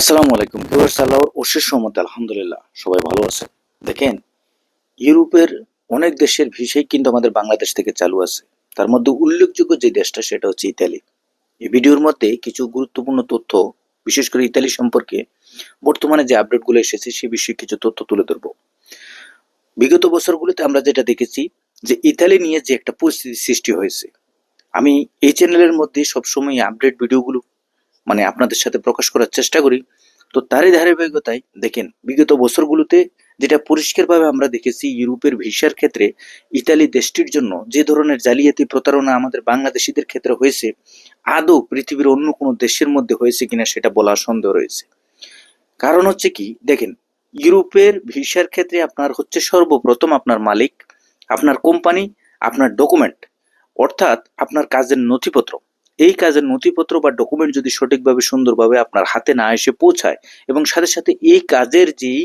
আসসালামু আলাইকুম ভিউয়ার্স, আল্লাহর অশেষ রহমত আলহামদুলিল্লাহ, সবাই ভালো আছে। দেখেন, ইউরোপের অনেক দেশের ভিসাই কিন্তু আমাদের বাংলাদেশ থেকে চালু আছে। তার মধ্যে উল্লেখযোগ্য যে দেশটা, সেটা হচ্ছে ইতালি। এই ভিডিওর মধ্যে কিছু গুরুত্বপূর্ণ তথ্য, বিশেষ করে ইতালি সম্পর্কে বর্তমানে যে আপডেটগুলো এসেছে, সে বিষয়ে কিছু তথ্য তুলে ধরব। বিগত বছরগুলোতে আমরা যেটা দেখেছি, যে ইতালি নিয়ে যে একটা পরিস্থিতি সৃষ্টি হয়েছে। আমি এই চ্যানেলের মধ্যে সবসময় আপডেট ভিডিওগুলো মানে আপনাদের সাথে প্রকাশ করার চেষ্টা করি। তো তারই ধারাবাহিকতায় দেখেন, বিগত বছরগুলোতে যেটা পরিষ্কারভাবে আমরা দেখেছি, ইউরোপের ভিসার ক্ষেত্রে ইতালি দেশটির জন্য যে ধরনের জালিয়াতি প্রতারণা আমাদের বাংলাদেশিদের ক্ষেত্রে হয়েছে, আদৌ পৃথিবীর অন্য কোনো দেশের মধ্যে হয়েছে কিনা সেটা বলা সন্দেহ রয়েছে। কারণ হচ্ছে কি, দেখেন, ইউরোপের ভিসার ক্ষেত্রে আপনার হচ্ছে সর্বপ্রথম আপনার মালিক, আপনার কোম্পানি, আপনার ডকুমেন্ট, অর্থাৎ আপনার কাজের নথিপত্র। এই কাজের নথিপত্র বা ডকুমেন্ট যদি সঠিকভাবে, সুন্দরভাবে আপনার হাতে না এসে পৌঁছায় এবং সাথে সাথে এই কাজের যেই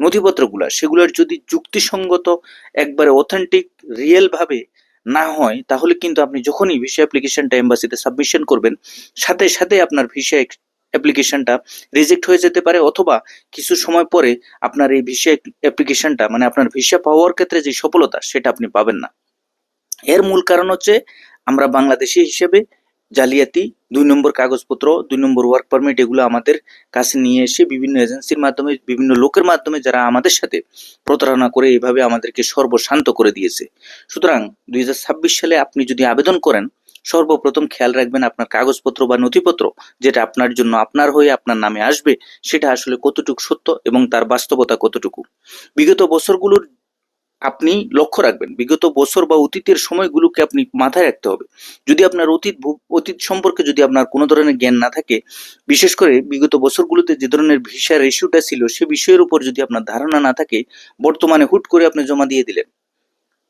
নথিপত্রগুলা, সেগুলোর যদি যুক্তিসঙ্গত, একবারে অথেন্টিক রিয়েল ভাবে না হয়, তাহলে কিন্তু আপনি যখনই ভিসা অ্যাপ্লিকেশনটা এম্বাসিতে সাবমিশন করবেন, সাথে সাথে আপনার ভিসা অ্যাপ্লিকেশনটা রিজেক্ট হয়ে যেতে পারে অথবা কিছু সময় পরে আপনার এই ভিসা অ্যাপ্লিকেশনটা মানে আপনার ভিসা পাওয়ার ক্ষেত্রে যে সফলতা, সেটা আপনি পাবেন না। এর মূল কারণ হচ্ছে আমরা বাংলাদেশি হিসেবে জালিয়াতি, দুই নম্বর কাগজপত্র, দুই নম্বর ওয়ার্ক পারমিট এগুলো আমাদের কাছে নিয়ে এসে বিভিন্ন এজেন্সির মাধ্যমে, বিভিন্ন লোকের মাধ্যমে যারা আমাদের সাথে প্রতারণা করে এইভাবে আমাদেরকে সর্বশান্ত করে দিয়েছে। সুতরাং দুই ছাব্বিশ সালে আপনি যদি আবেদন করেন, সর্বপ্রথম খেয়াল রাখবেন আপনার কাগজপত্র বা নথিপত্র যেটা আপনার জন্য আপনার হয়ে আপনার নামে আসবে, সেটা আসলে কতটুকু সত্য এবং তার বাস্তবতা কতটুকু। বিগত বছরগুলোর আপনি লক্ষ্য রাখবেন, বিগত বছর বা অতীতের সময়গুলোকে আপনি মাথায় রাখতে হবে। যদি আপনার অতীত অতীত সম্পর্কে যদি আপনার কোনো ধরনের জ্ঞান না থাকে, বিশেষ করে বিগত বছরগুলোতে যে ধরনের ভিসা রেশিওটা ছিল, সে বিষয়ের উপর যদি আপনার ধারণা না থাকে, বর্তমানে হুট করে আপনি জমা দিয়ে দিলেন।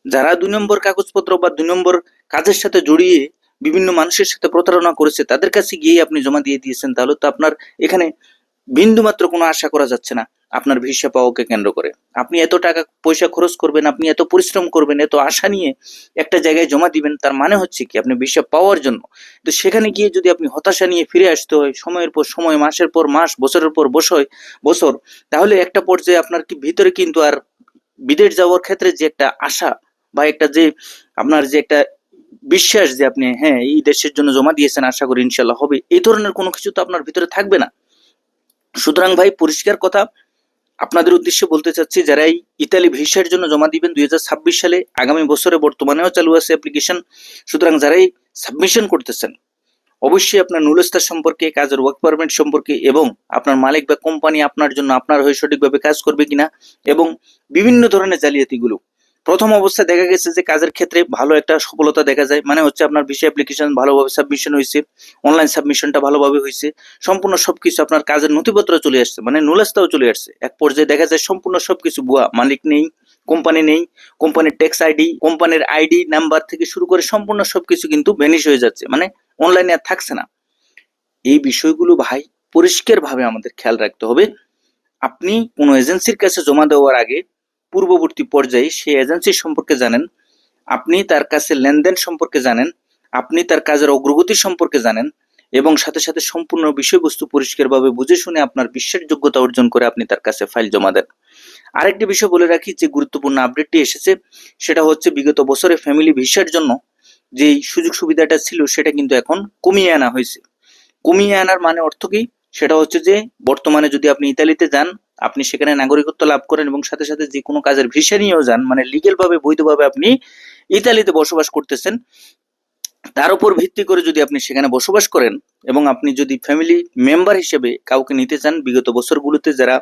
যারা দুই নম্বর কাগজপত্র বা দুই নম্বর কাজের সাথে জড়িয়ে বিভিন্ন মানুষের সাথে প্রতারণা করেছে, তাদের কাছে গিয়ে আপনি জমা দিয়ে দিয়েছেন, তাহলে তো আপনার এখানে বিন্দুমাত্র কোনো আশা করা যাচ্ছে না। আপনার ভিসা পাওয়াকে কেন্দ্র করে। আপনি এত টাকা পয়সা খরচ করবেন, আপনি এত পরিশ্রম করবেন, এত আশা নিয়ে একটা জায়গায় জমা দিবেন, তার মানে হচ্ছে কি আপনি ভিসা পাওয়ার জন্য। তো সেখানে গিয়ে যদি আপনি হতাশা নিয়ে ফিরে আসতে হয়, সময়ের পর সময়, মাসের পর মাস, বছরের পর বছর বছর, তাহলে একটা পর্যায়ে আপনার কি ভিতরে কিন্তু আর বিদেশ যাওয়ার ক্ষেত্রে যে একটা আশা বা একটা যে আপনার যে একটা বিশ্বাস যে আপনি হ্যাঁ এই দেশের জন্য জমা দিয়েছেন, আশা করি ইনশাল্লাহ হবে, এই ধরনের কোনো কিছু তো আপনার ভিতরে থাকবে না। সুতরাং ভাই, পরিষ্কার কথা আপনাদের উদ্দেশ্যে বলতে চাচ্ছি, যারা এই ইতালি ভিসার জন্য জমা দিবেন দুই হাজার ছাব্বিশ সালে, আগামী বছরে বর্তমানেও চালু আছে অ্যাপ্লিকেশন সুতরাং যারাই সাবমিশন করতেছেন, অবশ্যই আপনার নুলস্তার সম্পর্কে, কাজের ওয়ার্ক পারমিট সম্পর্কে এবং আপনার মালিক বা কোম্পানি আপনার জন্য আপনার হয়ে সঠিকভাবে কাজ করবে কিনা এবং বিভিন্ন ধরনের জালিয়াতিগুলো প্রথম অবস্থায় দেখা গেছে যে কাজের ক্ষেত্রে ভালো একটা সফলতা দেখা যায়। মানে হচ্ছে আপনার বিষয় অ্যাপ্লিকেশন ভালোভাবে সাবমিশন হয়েছে অনলাইন সাবমিশনটা ভালোভাবে হয়েছে সম্পূর্ণ সবকিছু আপনার কাজের নথিপত্র চলে আসছে মানে নুলাস্তাও চলে আসছে। এক পর্যায়ে দেখা যায় সম্পূর্ণ সবকিছু ভুয়া, মালিক নেই কোম্পানি নেই কোম্পানির ট্যাক্স আইডি কোম্পানির আইডি নাম্বার থেকে শুরু করে সম্পূর্ণ সবকিছু কিন্তু ভ্যানিশ হয়ে যাচ্ছে মানে অনলাইনে আর থাকছে না। এই বিষয়গুলো ভাই পরিষ্কারভাবে আমাদের খেয়াল রাখতে হবে। আপনি কোনো এজেন্সির কাছে জমা দেওয়ার আগে পূর্ববর্তী পর্যায়ে সেই এজেন্সি সম্পর্কে জানেন, আপনি তার কাছে লেনদেন সম্পর্কে জানেন, আপনি তার কাজের অগ্রগতি সম্পর্কে জানেন এবং সাথে সাথে সম্পূর্ণ বিষয়বস্তু পরিষ্কারভাবে বুঝে শুনে আপনার বিশ্বাসযোগ্যতা অর্জন করে আপনি তার কাছে ফাইল জমা দেন। আরেকটি বিষয় বলে রাখি, যে গুরুত্বপূর্ণ আপডেটটি এসেছে, সেটা হচ্ছে বিগত বছরে ফ্যামিলি ভিসার জন্য যেই সুযোগ সুবিধাটা ছিল, সেটা কিন্তু এখন কমিয়ে আনা হয়েছে। কমিয়ে আনার মানে অর্থ কি? সেটা হচ্ছে যে, বর্তমানে যদি আপনি ইতালিতে যান আপনি সেখানে নাগরিকত্ব লাভ করেন এবং সাথে সাথে যে কোনো কাজের ভিসা নিয়েও যান মানে লিগেল ভাবে, বৈধভাবে আপনি ইতালিতে বসবাস করতেছেন, তার উপর ভিত্তি করে যদি আপনি সেখানে বসবাস করেন এবং আপনি যদি ফ্যামিলি মেম্বার হিসেবে কাউকে নিতে চান, বিগত বছরগুলোতে যারা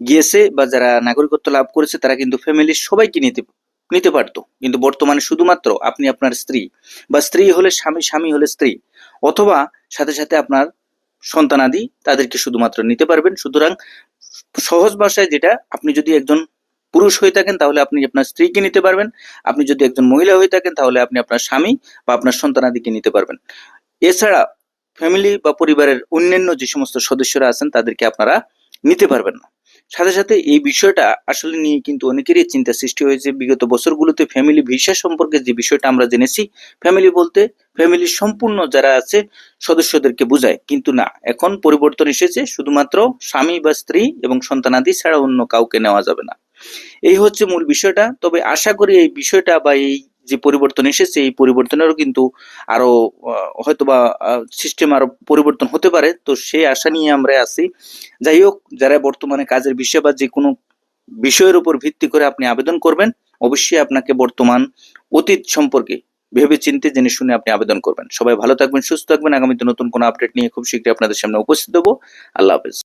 গিয়েছে বা যারা নাগরিকত্ব লাভ করেছে, তারা কিন্তু ফ্যামিলির সবাইকে নিতে নিতে পারতো। কিন্তু বর্তমানে শুধুমাত্র আপনি আপনার স্ত্রী বা স্ত্রী হলে স্বামী স্বামী হলে স্ত্রী অথবা সাথে সাথে আপনার সন্তানাদি তাদেরকে শুধুমাত্র নিতে পারবেন। সুতরাং সহজ ভাষায় যেটা, আপনি যদি একজন পুরুষ হয়ে থাকেন, তাহলে আপনি আপনার স্ত্রীকে নিতে পারবেন। আপনি যদি একজন মহিলা হয়ে থাকেন, তাহলে আপনি আপনার স্বামী বা আপনার সন্তানাদিকে নিতে পারবেন। এছাড়া ফ্যামিলি বা পরিবারের অন্যান্য যে সমস্ত সদস্যরা আছেন, তাদেরকে আপনারা নিতে পারবেন না। সাথে সাথে এই বিষয়টা আসলে নিয়ে কিন্তু অনেকেরই চিন্তা সৃষ্টি হয়েছে। বিগত বছরগুলোতে ফ্যামিলি ভিসা সম্পর্কে যে বিষয়টা আমরা জেনেছি ফ্যামিলি বলতে ফ্যামিলির সম্পূর্ণ যারা আছে সদস্যদেরকে বোঝায়। কিন্তু না, এখন পরিবর্তন এসেছে, শুধুমাত্র স্বামী বা স্ত্রী এবং সন্তানাদি ছাড়া অন্য কাউকে নেওয়া যাবে না। এই হচ্ছে মূল বিষয়টা। তবে আশা করি এই বিষয়টা বা এই যে পরিবর্তন এসেছে, এই পরিবর্তনেরও কিন্তু আরও হয়তোবা সিস্টেম আরও পরিবর্তন হতে পারে। তো সেই আশা নিয়ে আমরা আছি। যাই হোক, যারা বর্তমানে কাজের বিষয় বা যে কোনো বিষয়ের উপর ভিত্তি করে আপনি আবেদন করবেন, অবশ্যই আপনাকে বর্তমান অতীত সম্পর্কে ভেবে চিন্তে জেনে শুনে আপনি আবেদন করবেন। সবাই ভালো থাকবেন, সুস্থ থাকবেন। আগামীতে নতুন কোনো আপডেট নিয়ে খুব শীঘ্রই আপনাদের সামনে উপস্থিত হব। আল্লাহ হাফেজ।